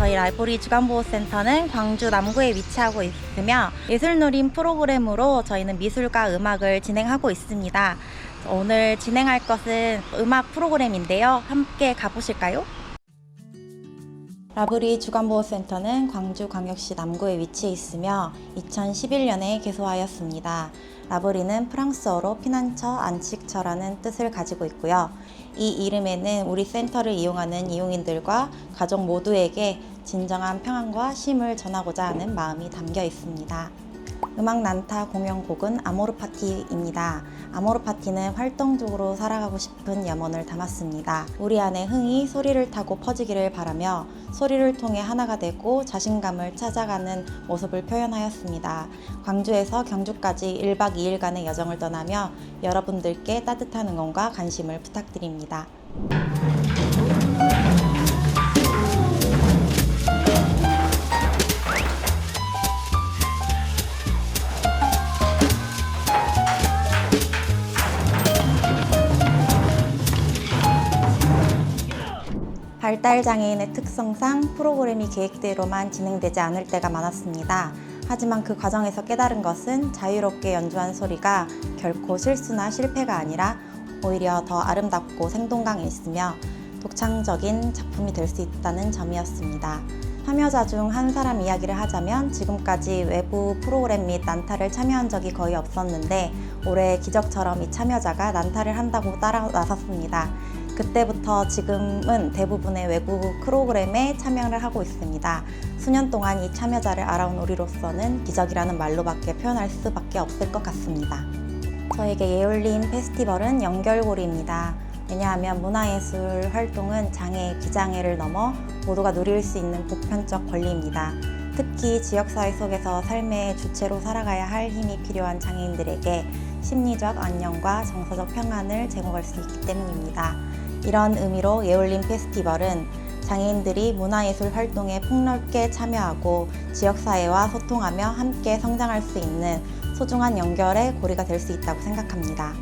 저희 라이브리 주간보호센터는 광주 남구에 위치하고 있으며 예술누림 프로그램으로 저희는 미술과 음악을 진행하고 있습니다. 오늘 진행할 것은 음악 프로그램인데요. 함께 가보실까요? 라브리 주간보호센터는 광주광역시 남구에 위치해 있으며 2011년에 개소하였습니다. 라브리는 프랑스어로 피난처, 안식처라는 뜻을 가지고 있고요. 이 이름에는 우리 센터를 이용하는 이용인들과 가족 모두에게 진정한 평안과 쉼을 전하고자 하는 마음이 담겨 있습니다. 음악 난타 공연곡은 아모르 파티입니다. 아모르 파티는 활동적으로 살아가고 싶은 염원을 담았습니다. 우리 안에 흥이 소리를 타고 퍼지기를 바라며 소리를 통해 하나가 되고 자신감을 찾아가는 모습을 표현하였습니다. 광주에서 경주까지 1박 2일간의 여정을 떠나며 여러분들께 따뜻한 응원과 관심을 부탁드립니다. 발달 장애인의 특성상 프로그램이 계획대로만 진행되지 않을 때가 많았습니다. 하지만 그 과정에서 깨달은 것은 자유롭게 연주한 소리가 결코 실수나 실패가 아니라 오히려 더 아름답고 생동감이 있으며 독창적인 작품이 될 수 있다는 점이었습니다. 참여자 중 한 사람 이야기를 하자면 지금까지 외부 프로그램 및 난타를 참여한 적이 거의 없었는데 올해 기적처럼 이 참여자가 난타를 한다고 따라 나섰습니다. 그때부터 지금은 대부분의 외부 프로그램에 참여를 하고 있습니다. 수년 동안 이 참여자를 알아온 우리로서는 기적이라는 말로밖에 표현할 수밖에 없을 것 같습니다. 저에게 예울린 페스티벌은 연결고리입니다. 왜냐하면 문화예술 활동은 장애, 비장애를 넘어 모두가 누릴 수 있는 보편적 권리입니다. 특히 지역사회 속에서 삶의 주체로 살아가야 할 힘이 필요한 장애인들에게 심리적 안녕과 정서적 평안을 제공할 수 있기 때문입니다. 이런 의미로 예울린 페스티벌은 장애인들이 문화예술 활동에 폭넓게 참여하고 지역사회와 소통하며 함께 성장할 수 있는 소중한 연결의 고리가 될 수 있다고 생각합니다.